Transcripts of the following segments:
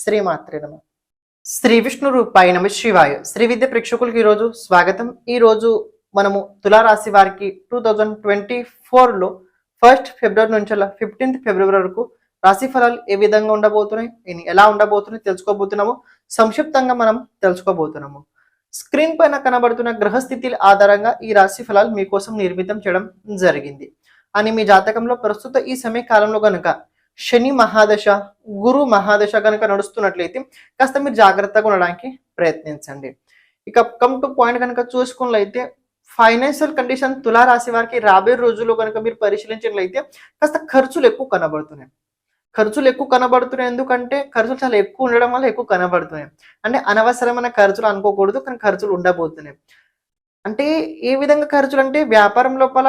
శ్రీమాత్రే నమ. శ్రీ విష్ణు రూపాయ నమ శివాయ. శ్రీ విద్య ప్రేక్షకులకి ఈరోజు స్వాగతం. ఈ రోజు మనము తులారాశి వారికి టూ థౌజండ్ ట్వంటీ ఫోర్లో ఫస్ట్ ఫిబ్రవరి నుంచి ఫిఫ్టీన్త్ ఫిబ్రవరి వరకు రాశి ఫలాలు ఏ విధంగా ఉండబోతున్నాయి ఎలా ఉండబోతున్నాయి తెలుసుకోబోతున్నాము సంక్షిప్తంగా మనం తెలుసుకోబోతున్నాము. స్క్రీన్ పైన కనబడుతున్న గ్రహస్థితుల ఆధారంగా ఈ రాశి ఫలాలు మీకోసం నిర్మితం చేయడం జరిగింది. అని మీ జాతకంలో ప్రస్తుత ఈ సమయ కాలంలో కనుక శని మహాదశ గురు మహాదశ కనుక నడుస్తున్నట్లయితే కాస్త మీరు జాగ్రత్తగా ఉండడానికి ప్రయత్నించండి. ఇక కమ్ టు పాయింట్ కనుక చూసుకున్నట్లయితే ఫైనాన్షియల్ కండిషన్ తులారాశి వారికి రాబోయే రోజుల్లో కనుక మీరు పరిశీలించినట్లయితే కాస్త ఖర్చులు ఎక్కువ కనబడుతున్నాయి. ఖర్చులు ఎక్కువ కనబడుతున్నాయి ఎందుకంటే ఖర్చులు చాలా ఎక్కువ ఉండడం వల్ల ఎక్కువ కనబడుతున్నాయి. అంటే అనవసరమైన ఖర్చులు అనుకోకూడదు కానీ ఖర్చులు ఉండబోతున్నాయి. అంటే ఏ విధంగా ఖర్చులు అంటే వ్యాపారం లోపల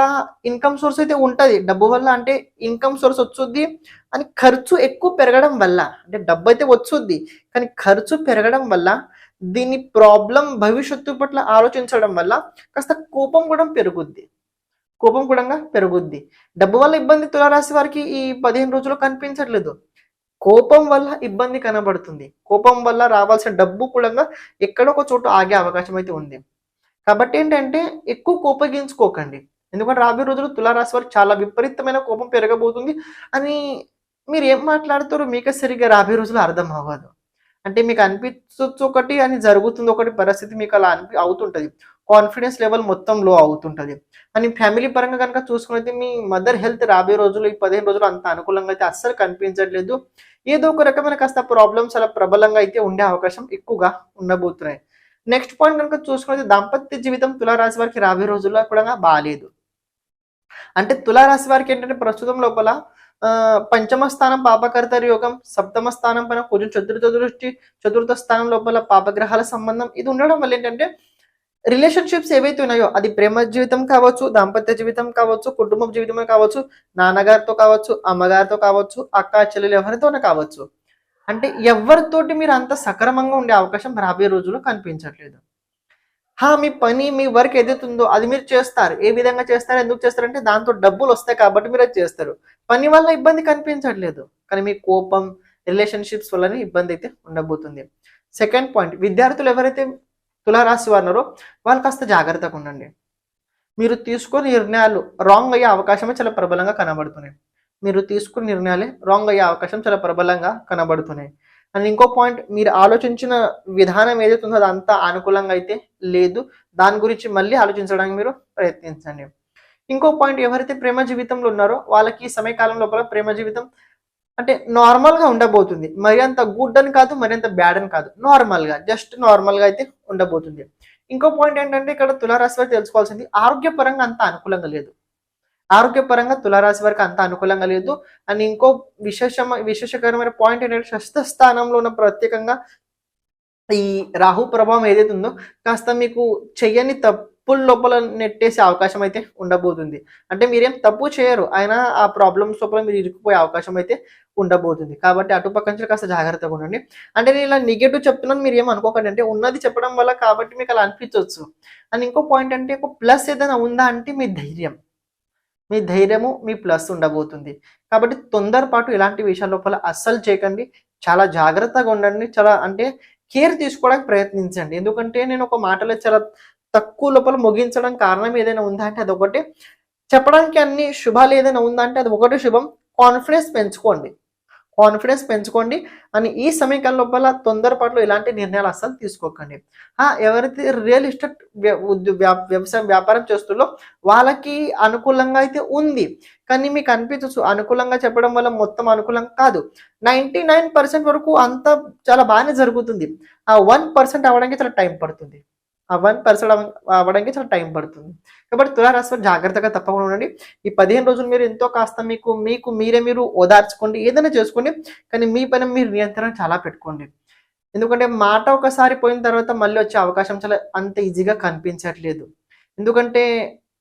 ఇన్కమ్ సోర్స్ అయితే ఉంటుంది. డబ్బు వల్ల అంటే ఇన్కమ్ సోర్స్ వచ్చుద్ది అని ఖర్చు ఎక్కువ పెరగడం వల్ల అంటే డబ్బు అయితే వచ్చుద్ది కానీ ఖర్చు పెరగడం వల్ల దీని ప్రాబ్లం భవిష్యత్తు పట్ల ఆలోచించడం వల్ల కాస్త కోపం కూడా పెరుగుద్ది. కోపం కూడా పెరుగుద్ది. డబ్బు వల్ల ఇబ్బంది తులారాశి వారికి ఈ పదిహేను రోజులు కనిపించట్లేదు. కోపం వల్ల ఇబ్బంది కనబడుతుంది. కోపం వల్ల రావాల్సిన డబ్బు కూడా ఎక్కడో ఒక చోట ఆగే అవకాశం అయితే ఉంది. కాబట్టి ఏంటంటే ఎక్కువ కోపగించుకోకండి. ఎందుకంటే రాబోయే రోజులు తులారాశి వారికి చాలా విపరీతమైన కోపం పెరగబోతుంది అని మీరు ఏం మాట్లాడుతారో మీకే సరిగ్గా రాబోయే రోజులు అర్థం అవ్వదు. అంటే మీకు అనిపించవచ్చు ఒకటి అని జరుగుతుంది ఒకటి పరిస్థితి మీకు అలా అనిపి అవుతుంటుంది. కాన్ఫిడెన్స్ లెవెల్ మొత్తం లో అవుతుంటుంది. అని ఫ్యామిలీ పరంగా కనుక చూసుకున్నైతే మీ మదర్ హెల్త్ రాబోయే రోజులు ఈ పదిహేను రోజులు అంత అనుకూలంగా అయితే అస్సలు కనిపించట్లేదు. ఏదో ఒక రకమైన కాస్త ప్రాబ్లమ్స్ అలా ప్రబలంగా అయితే ఉండే అవకాశం ఎక్కువగా ఉండబోతున్నాయి. నెక్స్ట్ పాయింట్ కనుక చూసుకుంటే దాంపత్య జీవితం తులారాశి వారికి రాబోయే రోజుల్లో కూడా బాగాలేదు అంటే తులారాశి వారికి ఏంటంటే ప్రస్తుతం లోపల ఆ, పంచమ స్థానం పాపకర్తరి యోగం సప్తమ స్థానం పైన కొంచెం చతుర్థ దృష్టి చతుర్థ స్థానం లోపల పాపగ్రహాల సంబంధం ఇది ఉండడం వల్ల ఏంటంటే రిలేషన్షిప్స్ ఏవైతే ఉన్నాయో అది ప్రేమ జీవితం కావచ్చు దాంపత్య జీవితం కావచ్చు కుటుంబ జీవితం కావచ్చు నాన్నగారితో కావచ్చు అమ్మగారితో కావచ్చు అక్క చెల్లెలు ఎవరితోనే కావచ్చు. అంటే ఎవరితోటి మీరు అంత సక్రమంగా ఉండే అవకాశం రాబోయే రోజుల్లో కనిపించట్లేదు. హా మీ పని మీ వర్క్ ఏదైతే ఉందో అది మీరు చేస్తారు. ఏ విధంగా చేస్తారు ఎందుకు చేస్తారంటే దాంతో డబ్బులు వస్తాయి కాబట్టి మీరు అది చేస్తారు. పని వల్ల ఇబ్బంది కనిపించట్లేదు. కానీ మీ కోపం రిలేషన్షిప్స్ వల్లనే ఇబ్బంది అయితే ఉండబోతుంది. సెకండ్ పాయింట్ విద్యార్థులు ఎవరైతే తులారాశి వారినారో వాళ్ళు కాస్త జాగ్రత్తగా ఉండండి. మీరు తీసుకునే నిర్ణయాలు రాంగ్ అయ్యే అవకాశమే చాలా ప్రబలంగా కనబడుతున్నాయి. మీరు తీసుకున్న నిర్ణయాలే రాంగ్ అయ్యే అవకాశం చాలా ప్రబలంగా కనబడుతున్నాయి. అండ్ ఇంకో పాయింట్ మీరు ఆలోచించిన విధానం ఏదైతే ఉందో అదంతా అనుకూలంగా అయితే లేదు. దాని గురించి మళ్ళీ ఆలోచించడానికి మీరు ప్రయత్నించండి. ఇంకో పాయింట్ ఎవరైతే ప్రేమ జీవితంలో ఉన్నారో వాళ్ళకి ఈ సమయకాలం లోపల ప్రేమ జీవితం అంటే నార్మల్గా ఉండబోతుంది. మరి అంత గుడ్ అని కాదు మరి అంత బ్యాడ్ అని కాదు. నార్మల్గా జస్ట్ నార్మల్గా అయితే ఉండబోతుంది. ఇంకో పాయింట్ ఏంటంటే ఇక్కడ తులారాశి వారు తెలుసుకోవాల్సింది ఆరోగ్యపరంగా అంత అనుకూలంగా లేదు. ఆరోగ్యపరంగా తులారాశి వారికి అంత అనుకూలంగా లేదు. అండ్ ఇంకో విశేష విశేషకరమైన పాయింట్ ఏంటంటే షష్ఠ స్థానంలో ఉన్న ప్రత్యేకంగా ఈ రాహు ప్రభావం ఏదైతే ఉందో కాస్త మీకు చెయ్యని తప్పుల లోపల నెట్టేసే అవకాశం అయితే ఉండబోతుంది. అంటే మీరేం తప్పు చేయరు. అయినా ఆ ప్రాబ్లమ్స్ లోపల మీరు ఇరుక్కుపోయే అవకాశం అయితే ఉండబోతుంది. కాబట్టి అటుపక్క నుంచి కాస్త జాగ్రత్తగా ఉండండి. అంటే నేను ఇలా నెగటివ్ చెప్తున్నాను మీరు ఏం అనుకోకండి. అంటే ఉన్నది చెప్పడం వల్ల కాబట్టి మీకు అలా అనిపించవచ్చు అండ్ ఇంకో పాయింట్ అంటే ఒక ప్లస్ ఏదైనా ఉందా అంటే మీ ధైర్యం. మీ ధైర్యము మీ ప్లస్ ఉండబోతుంది. కాబట్టి తొందరపాటు ఇలాంటి విషయాల లోపల అస్సలు చేయకండి. చాలా జాగ్రత్తగా ఉండండి. చాలా అంటే కేర్ తీసుకోవడానికి ప్రయత్నించండి. ఎందుకంటే నేను ఒక మాటలో చాలా తక్కువ లోపల ముగించడం కారణం ఏదైనా ఉందా అంటే అదొకటి. చెప్పడానికి అన్ని శుభాలు ఏదైనా ఉందా అంటే అది ఒకటి శుభం. కాన్ఫిడెన్స్ పెంచుకోండి. కాన్ఫిడెన్స్ పెంచుకోండి. అని ఈ సమీకరణ లోపల తొందరపాటులో ఇలాంటి నిర్ణయాలు అస్సలు తీసుకోకండి. ఎవరైతే రియల్ ఎస్టేట్ వ్యవసాయం వ్యాపారం చేస్తుందో వాళ్ళకి అనుకూలంగా అయితే ఉంది. కానీ మీకు అనిపించచ్చు అనుకూలంగా చెప్పడం వల్ల మొత్తం అనుకూలంగా కాదు. నైంటీ నైన్ పర్సెంట్ వరకు అంతా చాలా బాగానే జరుగుతుంది. ఆ వన్ పర్సెంట్ అవ్వడానికి చాలా టైం పడుతుంది. వన్ పర్సెంట్ అవ్వడానికి చాలా టైం పడుతుంది. కాబట్టి తులారాశి వారు జాగ్రత్తగా తప్పకుండా ఉండండి. ఈ పదిహేను రోజులు మీరు ఎంతో కాస్త మీకు మీకు మీరే మీరు ఓదార్చుకోండి ఏదైనా చేసుకోండి. కానీ మీ పైన మీరు నియంత్రణ చాలా పెట్టుకోండి. ఎందుకంటే మాట ఒకసారి పోయిన తర్వాత మళ్ళీ వచ్చే అవకాశం చాలా అంత ఈజీగా కనిపించట్లేదు. ఎందుకంటే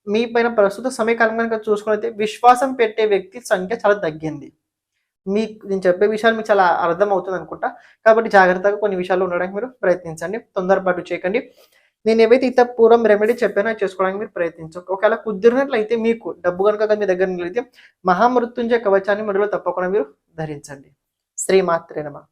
మీ పైన ప్రస్తుత సమయకాలం కనుక చూసుకున్నైతే విశ్వాసం పెట్టే వ్యక్తి సంఖ్య చాలా తగ్గింది. మీ నేను చెప్పే విషయాలు మీకు చాలా అర్థం అవుతుంది అనుకుంటా. కాబట్టి జాగ్రత్తగా కొన్ని విషయాలు ఉండడానికి మీరు ప్రయత్నించండి. తొందరపాటు చేయకండి. నేను ఏవైతే ఇత పూర్వం రెమెడీ చెప్పానో చేసుకోవడానికి మీరు ప్రయత్నించండి. ఒకవేళ కుదిరినట్లయితే మీకు డబ్బు కనుక మీ దగ్గర మిగిలితే మహామృత్యుంజయ కవచాన్ని మెడలో తప్పకుండా మీరు ధరించండి. శ్రీమాత్రేనమా